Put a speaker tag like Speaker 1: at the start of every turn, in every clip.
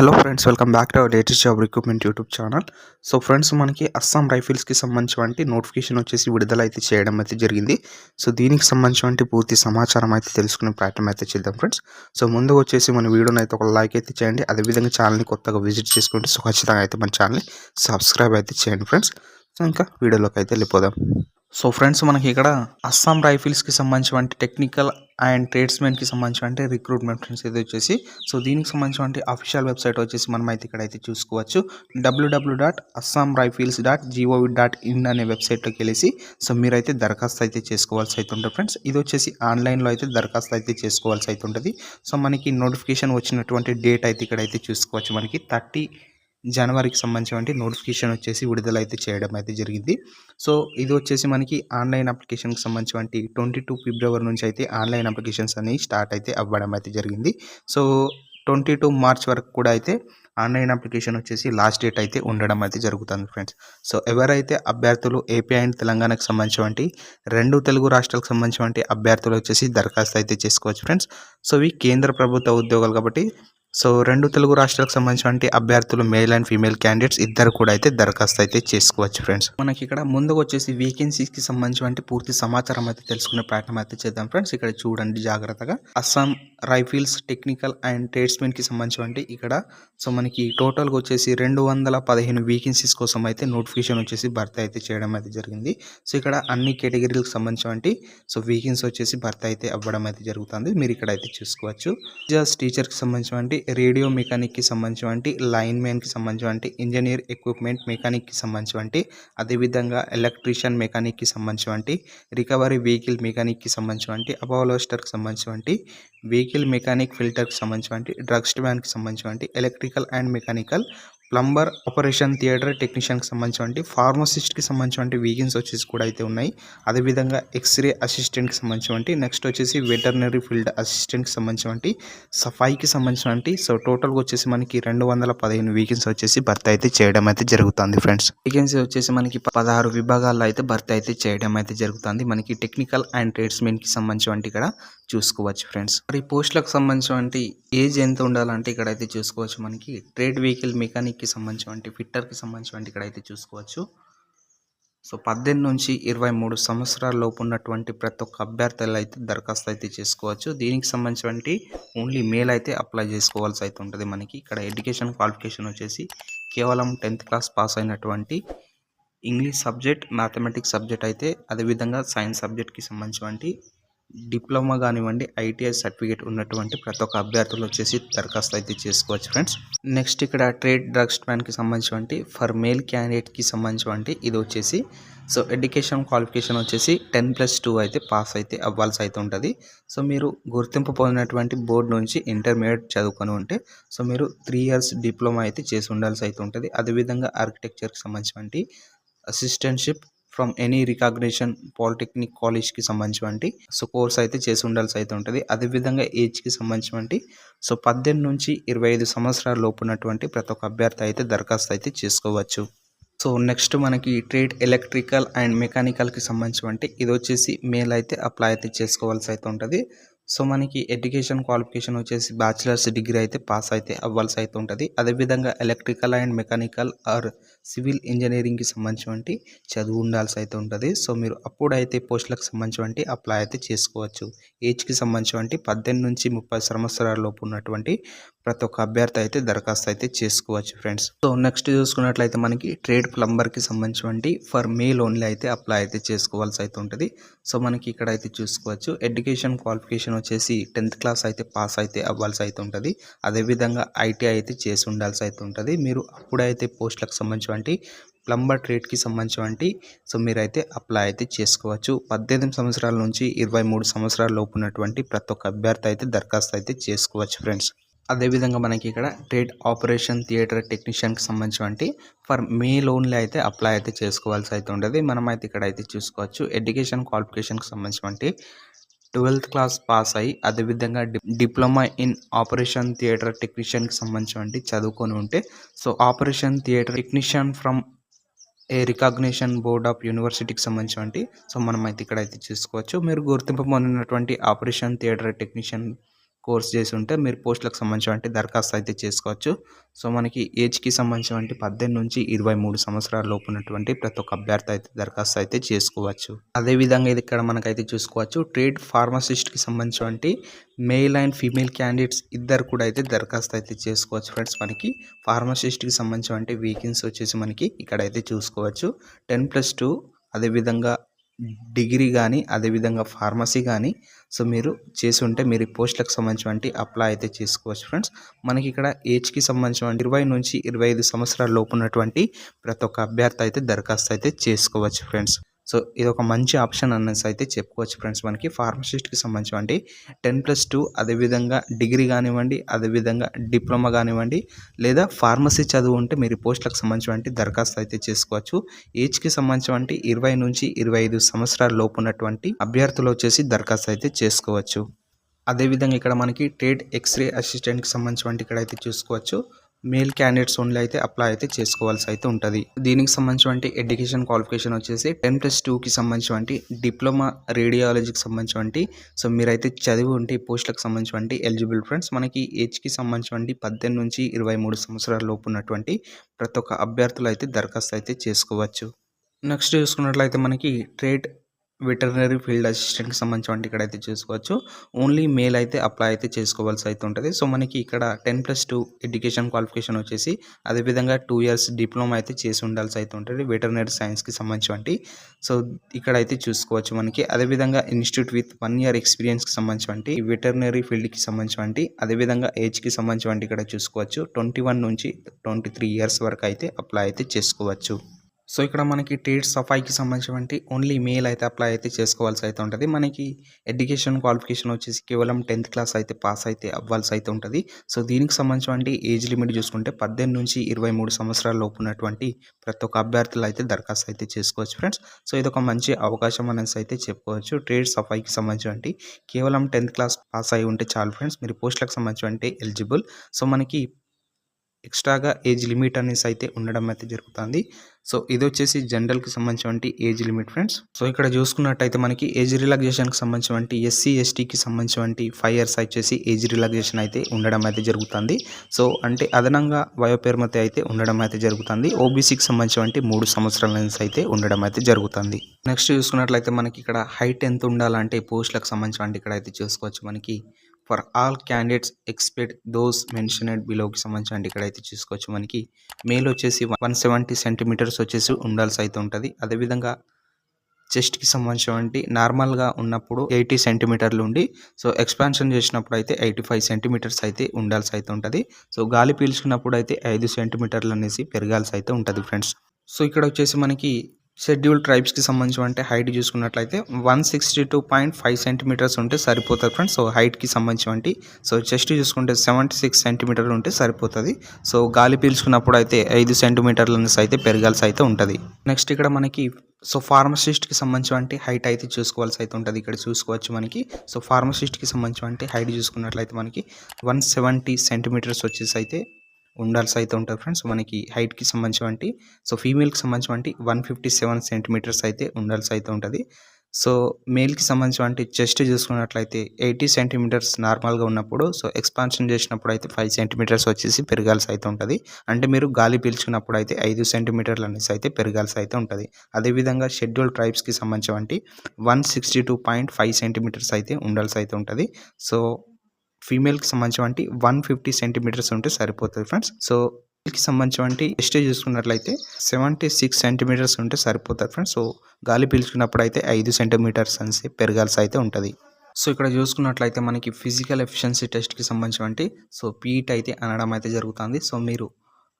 Speaker 1: Hello friends welcome back to our latest job recruitment YouTube channel. So friends మనకి అస్సాం రైఫిల్స్కి సంబంధించి notification వచ్చేసి విడుదల అయితే చేయడం అయితే జరిగింది. సో దీనికి సంబంధించి పూర్తి సమాచారం అయితే తెలుసుకునే ప్రయత్నం అయితే చేద్దాం ఫ్రెండ్స్. సో ముందు వచ్చేసి మన వీడియోని అయితే ఒక లైక్ అయితే చేయండి. అదేవిధంగా ఛానల్ని కొత్తగా విజిట్ చేసుకుంటే సో ఖచ్చితంగా అయితే మన ఛానల్ని సబ్స్క్రైబ్ అయితే చేయండి ఫ్రెండ్స్. సో ఇంకా వీడియోలోకి అయితే వెళ్ళిపోదాం. సో ఫ్రెండ్స్ మనకి ఇక్కడ అస్సాం రైఫిల్స్కి సంబంధించిన టెక్నికల్ అండ్ ట్రేడ్స్మెన్కి సంబంధించిన అంటే రిక్రూట్మెంట్ ఫ్రెండ్స్ ఇది వచ్చేసి. సో దీనికి సంబంధించిన అఫీషియల్ వెబ్సైట్ వచ్చేసి మనం అయితే ఇక్కడ అయితే చూసుకోవచ్చు. WWW dot Assam Rifles dot gov dot in అనే వెబ్సైట్లోకి వెళ్ళేసి సో మీరైతే దరఖాస్తు అయితే చేసుకోవాల్సి అయితే ఉంటుంది ఫ్రెండ్స్. ఇది వచ్చేసి ఆన్లైన్లో అయితే దరఖాస్తు అయితే చేసుకోవాల్సి అయితే ఉంటుంది. సో మనకి నోటిఫికేషన్ వచ్చినటువంటి డేట్ అయితే ఇక్కడ అయితే చూసుకోవచ్చు మనకి. థర్టీ జనవరికి సంబంధించిన నోటిఫికేషన్ వచ్చేసి విడుదల అయితే చేయడం అయితే జరిగింది. సో ఇది వచ్చేసి మనకి ఆన్లైన్ అప్లికేషన్కి సంబంధించి ట్వంటీ టూ ఫిబ్రవరి నుంచి అయితే ఆన్లైన్ అప్లికేషన్స్ అనేవి స్టార్ట్ అయితే అవ్వడం అయితే జరిగింది. సో ట్వంటీ టూ మార్చ్ వరకు కూడా అయితే ఆన్లైన్ అప్లికేషన్ వచ్చేసి లాస్ట్ డేట్ అయితే ఉండడం అయితే జరుగుతుంది ఫ్రెండ్స్. సో ఎవరైతే అభ్యర్థులు ఏపీ అండ్ తెలంగాణకు సంబంధించి రెండు తెలుగు రాష్ట్రాలకు సంబంధించి అభ్యర్థులు వచ్చేసి దరఖాస్తు అయితే చేసుకోవచ్చు ఫ్రెండ్స్. సో ఇవి కేంద్ర ప్రభుత్వ ఉద్యోగాలు కాబట్టి సో రెండు తెలుగు రాష్ట్రాలకు సంబంధించిన అభ్యర్థులు మేల్ అండ్ ఫీమేల్ క్యాండిడేట్స్ ఇద్దరు కూడా అయితే దరఖాస్తు అయితే చేసుకోవచ్చు ఫ్రెండ్స్. మనకి ఇక్కడ ముందుకు వచ్చేసి వేకెన్సీస్కి సంబంధించిన పూర్తి సమాచారం అయితే తెలుసుకునే ప్రయత్నం అయితే చేద్దాం ఫ్రెండ్స్. ఇక్కడ చూడండి జాగ్రత్తగా. అస్సాం రైఫిల్స్ టెక్నికల్ అండ్ ట్రేడ్స్మెన్కి సంబంధించిన ఇక్కడ. సో మనకి టోటల్గా వచ్చేసి రెండు వందల పదిహేను వేకెన్సీస్ కోసం అయితే నోటిఫికేషన్ వచ్చేసి భర్తీ అయితే చేయడం అయితే జరిగింది. సో ఇక్కడ అన్ని కేటగిరీలకు సంబంధించి సో వేకెన్సీ వచ్చేసి భర్తీ అయితే అవ్వడం అయితే జరుగుతుంది. మీరు ఇక్కడ అయితే చూసుకోవచ్చు జస్ట్ టీచర్కి సంబంధించిన రేడియో మెకానిక్కి సంబంధించి లైన్ మ్యాన్కి సంబంధించి ఇంజనీర్ ఎక్విప్మెంట్ మెకానిక్కి సంబంధించి అదేవిధంగా ఎలక్ట్రీషియన్ మెకానిక్కి సంబంధించి రికవరీ వెహికల్ మెకానిక్కి సంబంధించి అపోలోస్టర్కి సంబంధించి వెహికల్ మెకానిక్ ఫిల్టర్కి సంబంధించి డ్రగ్స్ వ్యాన్కి సంబంధించి electrical and mechanical plumber operation theatre టెక్నీషియన్కి సంబంధించినటువంటి ఫార్మసిస్ట్కి సంబంధించినటువంటి వీకెన్స్ వచ్చేసి కూడా అయితే ఉన్నాయి. అదేవిధంగా ఎక్స్రే అసిస్టెంట్కి సంబంధించినటువంటి నెక్స్ట్ వచ్చేసి వెటర్నరీ ఫీల్డ్ అసిస్టెంట్కి సంబంధించినటువంటి సఫాయికి సంబంధించినటువంటి సో టోటల్గా వచ్చేసి మనకి రెండు వందల పదిహేను వీకెన్స్ వచ్చేసి భర్తీ అయితే చేయడం అయితే జరుగుతుంది ఫ్రెండ్స్. వేకెన్సీ వచ్చేసి మనకి పదహారు విభాగాల్లో అయితే భర్తీ అయితే చేయడం అయితే జరుగుతుంది. మనకి టెక్నికల్ అండ్ ట్రేడ్స్మెన్కి సంబంధించినటువంటి ఇక్కడ చూసుకోవచ్చు ఫ్రెండ్స్. మరి పోస్టులకు సంబంధించి ఏజ్ ఎంత ఉండాలంటే ఇక్కడైతే చూసుకోవచ్చు మనకి. ట్రేడ్ వెహికల్ మెకానిక్కి సంబంధించిన ఫిట్టర్కి సంబంధించి ఇక్కడ అయితే చూసుకోవచ్చు. సో పద్దెనిమిది నుంచి ఇరవై మూడు సంవత్సరాల లోపు ఉన్నటువంటి ప్రతి ఒక్క అభ్యర్థులు అయితే దరఖాస్తు అయితే చేసుకోవచ్చు. దీనికి సంబంధించి ఓన్లీ మేల్ అయితే అప్లై చేసుకోవాల్సి అయితే ఉంటుంది మనకి. ఇక్కడ ఎడ్యుకేషన్ క్వాలిఫికేషన్ వచ్చేసి కేవలం టెన్త్ క్లాస్ పాస్ అయినటువంటి ఇంగ్లీష్ సబ్జెక్ట్ మ్యాథమెటిక్స్ సబ్జెక్ట్ అయితే అదేవిధంగా సైన్స్ సబ్జెక్ట్కి సంబంధించి డిప్లొమా కానివ్వండి ఐటీఐ సర్టిఫికేట్ ఉన్నటువంటి ప్రతి ఒక్క అభ్యర్థులు వచ్చేసి దరఖాస్తు అయితే చేసుకోవచ్చు ఫ్రెండ్స్. నెక్స్ట్ ఇక్కడ ట్రేడ్ డ్రగ్స్ మ్యాన్కి సంబంధించి ఫర్ మేల్ క్యాండిడేట్కి సంబంధించి ఇది వచ్చేసి సో ఎడ్యుకేషన్ క్వాలిఫికేషన్ వచ్చేసి టెన్ ప్లస్ టూ అయితే పాస్ అయితే అవ్వాల్సి అయితే ఉంటుంది. సో మీరు గుర్తింపు పొందినటువంటి బోర్డు నుంచి ఇంటర్మీడియట్ చదువుకొని ఉంటే సో మీరు త్రీ ఇయర్స్ డిప్లొమా అయితే చేసి ఉండాల్సి అయితే ఉంటుంది. అదేవిధంగా ఆర్కిటెక్చర్కి సంబంధించి assistantship from any recognition polytechnic కాలేజ్కి సంబంధించి సో కోర్స్ అయితే చేసి ఉండాల్సి అయితే ఉంటుంది. అదేవిధంగా ఏజ్కి సంబంధించి సో పద్దెనిమిది నుంచి ఇరవై ఐదు సంవత్సరాల లోపు ఉన్నటువంటి ప్రతి ఒక్క అభ్యర్థి అయితే దరఖాస్తు అయితే చేసుకోవచ్చు. సో నెక్స్ట్ మనకి ట్రేడ్ ఎలక్ట్రికల్ అండ్ మెకానికల్కి సంబంధించి ఇది వచ్చేసి మేల్ అయితే అప్లై అయితే చేసుకోవాల్సి అయితే ఉంటుంది. సో మనకి ఎడ్యుకేషన్ క్వాలిఫికేషన్ వచ్చేసి బ్యాచిలర్స్ డిగ్రీ అయితే పాస్ అయితే అవ్వాల్సి అయితే ఉంటుంది. అదేవిధంగా electrical and mechanical or civil ఇంజనీరింగ్కి సంబంధించినటువంటి చదువు ఉండాల్సి అయితే ఉంటుంది. సో మీరు అప్పుడైతే పోస్టులకు సంబంధించినటువంటి అప్లై అయితే చేసుకోవచ్చు. ఏజ్కి సంబంధించినటువంటి పద్దెనిమిది నుంచి ముప్పై సంవత్సరాల లోపు ఉన్నటువంటి ప్రతి ఒక్క అభ్యర్థి అయితే దరఖాస్తు అయితే చేసుకోవచ్చు ఫ్రెండ్స్ సో నెక్స్ట్ చూసుకున్నట్లయితే మనకి ట్రేడ్ ప్లంబర్కి సంబంధించినటువంటి ఫర్ మేల్ ఓన్లీ అయితే అప్లై అయితే చేసుకోవాల్సి అయితే ఉంటుంది. సో మనకి ఇక్కడ అయితే చూసుకోవచ్చు. ఎడ్యుకేషన్ క్వాలిఫికేషన్ వచ్చేసి టెన్త్ క్లాస్ అయితే పాస్ అయితే అవ్వాల్సి అయితే ఉంటుంది. అదేవిధంగా ఐటీఐ అయితే చేసి ఉండాల్సి అయితే ఉంటుంది. మీరు అప్పుడైతే పోస్టులకు సంబంధించినటువంటి ప్లంబర్ ట్రేడ్కి సంబంధించినటువంటి సో మీరైతే అప్లై అయితే చేసుకోవచ్చు. పద్దెనిమిది సంవత్సరాల నుంచి ఇరవై మూడు సంవత్సరాల లోపు ఉన్నటువంటి ప్రతి ఒక్క అభ్యర్థి అయితే దరఖాస్తు అయితే చేసుకోవచ్చు ఫ్రెండ్స్ అదేవిధంగా మనకి ఇక్కడ ట్రేడ్ ఆపరేషన్ థియేటర్ టెక్నీషియన్కి సంబంధించినటువంటి ఫర్ మే లోన్లీ అయితే అప్లై అయితే చేసుకోవాల్సి అయితే ఉండదు. మనం అయితే ఇక్కడ అయితే చూసుకోవచ్చు. ఎడ్యుకేషన్ క్వాలిఫికేషన్కి సంబంధించినటువంటి ట్వెల్త్ క్లాస్ పాస్ అయ్యి అదేవిధంగా డిప్లొమా ఇన్ ఆపరేషన్ థియేటర్ టెక్నీషియన్కి సంబంధించినటువంటి చదువుకొని ఉంటే so operation theatre technician from a recognition board of యూనివర్సిటీకి సంబంధించినటువంటి సో మనం అయితే ఇక్కడ అయితే చూసుకోవచ్చు. మీరు గుర్తింపు పొందినటువంటి ఆపరేషన్ థియేటర్ టెక్నీషియన్ కోర్స్ చేసి ఉంటే మీరు పోస్టులకు సంబంధించి దరఖాస్తు అయితే చేసుకోవచ్చు. సో మనకి ఏజ్కి సంబంధించినటువంటి పద్దెనిమిది నుంచి ఇరవై మూడు సంవత్సరాల లోపు ఉన్నటువంటి ప్రతి ఒక్క అభ్యర్థి అయితే దరఖాస్తు అయితే చేసుకోవచ్చు. అదేవిధంగా ఇది ఇక్కడ మనకైతే చూసుకోవచ్చు. ట్రేడ్ ఫార్మసిస్ట్కి సంబంధించినటువంటి మేల్ అండ్ ఫీమేల్ క్యాండిడేట్స్ ఇద్దరు కూడా అయితే దరఖాస్తు అయితే చేసుకోవచ్చు ఫ్రెండ్స్ మనకి. ఫార్మసిస్ట్కి సంబంధించినటువంటి వీకెన్స్ వచ్చేసి మనకి ఇక్కడ అయితే చూసుకోవచ్చు. టెన్ ప్లస్ టూ అదేవిధంగా డిగ్రీ కానీ అదేవిధంగా ఫార్మసీ కానీ సో మీరు చేసి ఉంటే మీరు ఈ పోస్టులకు సంబంధించినటువంటి అప్లై అయితే చేసుకోవచ్చు ఫ్రెండ్స్. మనకి ఇక్కడ ఏజ్కి సంబంధించిన ఇరవై నుంచి ఇరవై ఐదు సంవత్సరాల లోపు ఉన్నటువంటి ప్రతి ఒక్క అభ్యర్థి అయితే దరఖాస్తు అయితే చేసుకోవచ్చు ఫ్రెండ్స్. సో ఇది ఒక మంచి ఆప్షన్ అనేసి అయితే చెప్పుకోవచ్చు ఫ్రెండ్స్ మనకి. ఫార్మసిస్ట్కి సంబంధించి టెన్ ప్లస్ టూ అదేవిధంగా డిగ్రీ కానివ్వండి అదేవిధంగా డిప్లొమా కానివ్వండి లేదా ఫార్మసీ చదువు ఉంటే మీరు పోస్టులకు సంబంధించి దరఖాస్తు అయితే చేసుకోవచ్చు. ఏజ్కి సంబంధించి ఇరవై నుంచి ఇరవై ఐదు సంవత్సరాల లోపు ఉన్నటువంటి అభ్యర్థులు వచ్చేసి దరఖాస్తు అయితే చేసుకోవచ్చు. అదేవిధంగా ఇక్కడ మనకి ట్రేడ్ ఎక్స్రే అసిస్టెంట్కి సంబంధించి ఇక్కడ అయితే చూసుకోవచ్చు. మేల్ క్యాండిడేట్స్ ఓన్లీ అయితే అప్లై అయితే చేసుకోవాల్సి అయితే ఉంటుంది. దీనికి సంబంధించి ఎడ్యుకేషన్ క్వాలిఫికేషన్ వచ్చేసి టెన్ ప్లస్ టూకి సంబంధించి డిప్లొమా రేడియాలజీకి సంబంధించి సో మీరైతే చదివి ఉంటే పోస్టులకు సంబంధించి ఎలిజిబుల్ ఫ్రెండ్స్ మనకి ఏజ్కి సంబంధించి పద్దెనిమిది నుంచి ఇరవై మూడు సంవత్సరాల లోపు ఉన్నటువంటి ప్రతి ఒక్క అభ్యర్థులు అయితే దరఖాస్తు అయితే చేసుకోవచ్చు. నెక్స్ట్ చూసుకున్నట్లయితే మనకి ట్రేడ్ వెటర్నరీ ఫీల్డ్ అసిస్టెంట్కి సంబంధించి ఇక్కడ అయితే చూసుకోవచ్చు. ఓన్లీ మేల్ అయితే అప్లై అయితే చేసుకోవాల్సి అయితే ఉంటుంది. సో మనకి ఇక్కడ ten plus two education qualification వచ్చేసి అదేవిధంగా టూ ఇయర్స్ డిప్లొమా అయితే చేసి ఉండాల్సి అయితే ఉంటుంది వెటర్నరీ సైన్స్కి సంబంధించి సో ఇక్కడ అయితే చూసుకోవచ్చు మనకి. అదేవిధంగా ఇన్స్టిట్యూట్ విత్ వన్ ఇయర్ ఎక్స్పీరియన్స్కి సంబంధించి వెటర్నరీ ఫీల్డ్కి సంబంధించి అదేవిధంగా ఏజ్కి సంబంధించి ఇక్కడ చూసుకోవచ్చు. ట్వంటీ వన్ నుంచి ట్వంటీ త్రీ ఇయర్స్ వరకు అయితే అప్లై అయితే చేసుకోవచ్చు. సో ఇక్కడ మనకి టేట్ సఫాయికి సంబంధించినటువంటి ఓన్లీ మెయిల్ అయితే అప్లై అయితే చేసుకోవాల్సి అయితే ఉంటుంది. మనకి ఎడ్యుకేషన్ క్వాలిఫికేషన్ వచ్చేసి కేవలం టెన్త్ క్లాస్ అయితే పాస్ అయితే అవ్వాల్సి అయితే ఉంటుంది. సో దీనికి సంబంధించినటువంటి ఏజ్ లిమిట్ చూసుకుంటే పద్దెనిమిది నుంచి ఇరవై మూడు సంవత్సరాల లోపు ఉన్నటువంటి ప్రతి ఒక్క అభ్యర్థులు అయితే దరఖాస్తు అయితే చేసుకోవచ్చు ఫ్రెండ్స్ సో ఇది ఒక మంచి అవకాశం అనేసి అయితే చెప్పుకోవచ్చు. ట్రేడ్ సఫాయికి సంబంధించినటువంటి కేవలం టెన్త్ క్లాస్ పాస్ అయి ఉంటే చాలు ఫ్రెండ్స్ మీరు పోస్టులకు సంబంధించినటువంటి ఎలిజిబుల్ సో మనకి ఎక్స్ట్రాగా ఏజ్ లిమిట్ అనేసి అయితే ఉండడం అయితే జరుగుతుంది. సో ఇది వచ్చేసి జనరల్కి సంబంధించిన ఏజ్ లిమిట్ ఫ్రెండ్స్. సో ఇక్కడ చూసుకున్నట్టయితే మనకి ఏజ్ రిలాక్సేషన్కి సంబంధించిన ఎస్సీ ఎస్టీకి సంబంధించిన ఫైవ్ ఇయర్స్ వచ్చేసి ఏజ్ రిలాక్సేషన్ అయితే ఉండడం అయితే జరుగుతుంది. సో అంటే అదనంగా వయోపరిమతి అయితే ఉండడం అయితే జరుగుతుంది. ఓబీసీకి సంబంధించిన మూడు సంవత్సరాల నుంచి అయితే ఉండడం అయితే జరుగుతుంది. నెక్స్ట్ చూసుకున్నట్లయితే మనకి ఇక్కడ హైట్ ఎంత ఉండాలంటే పోస్టులకు సంబంధించిన ఇక్కడ అయితే చూసుకోవచ్చు మనకి. For all candidates expect those mentioned బిలోకి సంబంధించి ఇక్కడ అయితే చూసుకోవచ్చు మనకి. మేల్ వచ్చేసి వన్ సెవెంటీ సెంటీమీటర్స్ వచ్చేసి ఉండాల్సి అయితే ఉంటుంది. అదేవిధంగా చెస్ట్కి సంబంధించినటువంటి నార్మల్గా ఉన్నప్పుడు ఎయిటీ సెంటీమీటర్లు ఉండి సో ఎక్స్పాన్షన్ చేసినప్పుడు అయితే ఎయిటీ ఫైవ్ సెంటీమీటర్స్ అయితే ఉండాల్సి అయితే ఉంటుంది. సో గాలి పీల్చుకున్నప్పుడు అయితే ఐదు సెంటీమీటర్లు అనేసి పెరగాల్సి అయితే ఉంటుంది ఫ్రెండ్స్. సో ఇక్కడ వచ్చేసి మనకి షెడ్యూల్ ట్రైబ్స్కి సంబంధించి అంటే హైట్ చూసుకున్నట్లయితే one sixty two point five centimetres ఉంటే సరిపోతుంది ఫ్రెండ్స్. సో హైట్కి సంబంధించి సో చెస్ట్ చూసుకుంటే సెవెంటీ సిక్స్ సెంటీమీటర్లు ఉంటే సరిపోతుంది. సో గాలి పీల్చుకున్నప్పుడు అయితే ఐదు సెంటీమీటర్ల నుంచి అయితే పెరగాల్సి అయితే ఉంటుంది. నెక్స్ట్ ఇక్కడ మనకి సో ఫార్మసిస్ట్కి సంబంధించి హైట్ అయితే చూసుకోవాల్సి అయితే ఉంటుంది. ఇక్కడ చూసుకోవచ్చు మనకి. సో ఫార్మసిస్ట్కి సంబంధించి హైట్ చూసుకున్నట్లయితే మనకి వన్ సెవెంటీ సెంటీమీటర్స్ వచ్చేసి అయితే ఉండాల్సి అయితే ఉంటుంది ఫ్రెండ్స్. మనకి హైట్కి సంబంధించి సో ఫీమేల్కి సంబంధించి వన్ ఫిఫ్టీ సెవెన్ సెంటీమీటర్స్ అయితే ఉండాల్సి అయితే ఉంటుంది సో మేల్కి సంబంధించి చెస్ట్ చూసుకున్నట్లయితే ఎయిటీ సెంటీమీటర్స్ నార్మల్గా ఉన్నప్పుడు సో ఎక్స్పాన్షన్ చేసినప్పుడు అయితే ఫైవ్ సెంటీమీటర్స్ వచ్చేసి పెరగాల్సి అయితే ఉంటుంది అంటే మీరు గాలి పీల్చుకున్నప్పుడు అయితే ఐదు సెంటీమీటర్లు అనేసి అయితే పెరగాల్సి అయితే ఉంటుంది అదేవిధంగా షెడ్యూల్ ట్రైబ్స్కి సంబంధించి one sixty two point five centimetres అయితే ఉండాల్సి అయితే ఉంటుంది సో ఫీమేల్కి సంబంధించి వన్ ఫిఫ్టీ సెంటీమీటర్స్ ఉంటే సరిపోతుంది ఫ్రెండ్స్. సో కి సంబంధించి ఎస్టేజ్ చూసుకున్నట్లయితే సెవెంటీ సిక్స్ సెంటీమీటర్స్ ఉంటే సరిపోతుంది ఫ్రెండ్స్. సో గాలి పీల్చుకున్నప్పుడు అయితే ఐదు సెంటీమీటర్స్ అనేసి పెరగాల్సి అయితే ఉంటుంది. సో ఇక్కడ చూసుకున్నట్లయితే మనకి ఫిజికల్ ఎఫిషియన్సీ టెస్ట్కి సంబంధించి సో పీట్ అయితే అనడం అయితే జరుగుతుంది. సో మీరు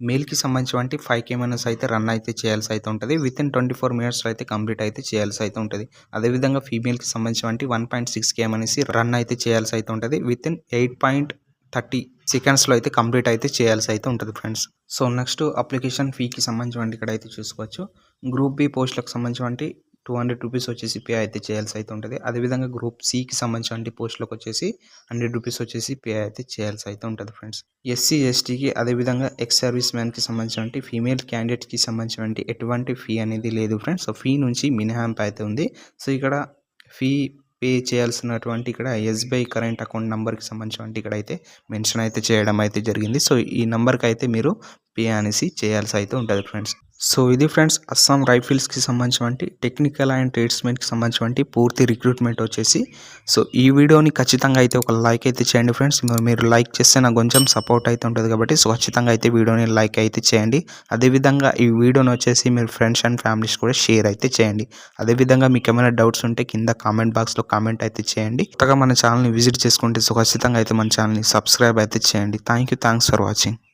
Speaker 1: మేల్కి సంబంధించినటువంటి ఫైవ్ కేఎంఎన్ఎస్ అయితే రన్ అయితే చేయాల్సి అయితే ఉంటుంది. విత్ ఇన్ ట్వంటీ ఫోర్ మినిట్స్లో అయితే కంప్లీట్ అయితే చేయాల్సి అయితే ఉంటుంది. అదేవిధంగా ఫీమేల్కి సంబంధించినటువంటి వన్ పాయింట్ సిక్స్ కేఎం అనేసి రన్ అయితే చేయాల్సి అయితే ఉంటుంది. Within eight point thirty సెకండ్స్లో అయితే కంప్లీట్ అయితే చేయాల్సి అయితే ఉంటుంది ఫ్రెండ్స్. సో నెక్స్ట్ అప్లికేషన్ ఫీకి సంబంధించి ఇక్కడ అయితే చూసుకోవచ్చు. గ్రూప్ బి పోస్టులకు సంబంధించినటువంటి టూ హండ్రెడ్ రూపీస్ వచ్చేసి పే అయితే చేయాల్సి అయితే ఉంటుంది. అదేవిధంగా గ్రూప్ సికి సంబంధించిన పోస్టులకు వచ్చేసి హండ్రెడ్ రూపీస్ వచ్చేసి పే అయితే చేయాల్సి అయితే ఉంటుంది ఫ్రెండ్స్. ఎస్సీ ఎస్టీకి అదేవిధంగా ఎక్స్ సర్వీస్ మ్యాన్కి సంబంధించిన ఫీమేల్ క్యాండిడేట్కి సంబంధించిన ఎటువంటి ఫీ అనేది లేదు ఫ్రెండ్స్. సో ఫీ నుంచి మినహాయింపు అయితే ఉంది. సో ఇక్కడ ఫీ పే చేయాల్సినటువంటి ఇక్కడ ఎస్బీఐ కరెంట్ అకౌంట్ నెంబర్కి సంబంధించినటువంటి ఇక్కడ అయితే మెన్షన్ అయితే చేయడం అయితే జరిగింది. సో ఈ నెంబర్కి అయితే మీరు పే అనేసి చేయాల్సి అయితే ఉంటుంది ఫ్రెండ్స్. సో ఇది ఫ్రెండ్స్ అస్సాం రైఫిల్స్కి సంబంధించినటువంటి టెక్నికల్ అండ్ ట్రేడ్స్మెన్కి సంబంధించినటువంటి పూర్తి రిక్రూట్మెంట్ వచ్చేసి. సో ఈ వీడియోని ఖచ్చితంగా అయితే ఒక లైక్ అయితే చేయండి ఫ్రెండ్స్ మీరు- లైక్ చేస్తే నాకు కొంచెం సపోర్ట్ అయితే ఉంటుంది కాబట్టి సో ఖచ్చితంగా అయితే వీడియోని లైక్ అయితే చేయండి. అదేవిధంగా ఈ వీడియోని వచ్చేసి మీరు ఫ్రెండ్స్ అండ్ ఫ్యామిలీస్ కూడా షేర్ అయితే చేయండి. అదేవిధంగా మీకు ఏమైనా డౌట్స్ ఉంటే కింద కామెంట్ బాక్స్లో కామెంట్ అయితే చేయండి. కొత్తగా మన ఛానల్ని విజిట్ చేసుకుంటే సో ఖచ్చితంగా అయితే మన ఛానల్ని సబ్స్క్రైబ్ అయితే చేయండి. Thank you thanks for watching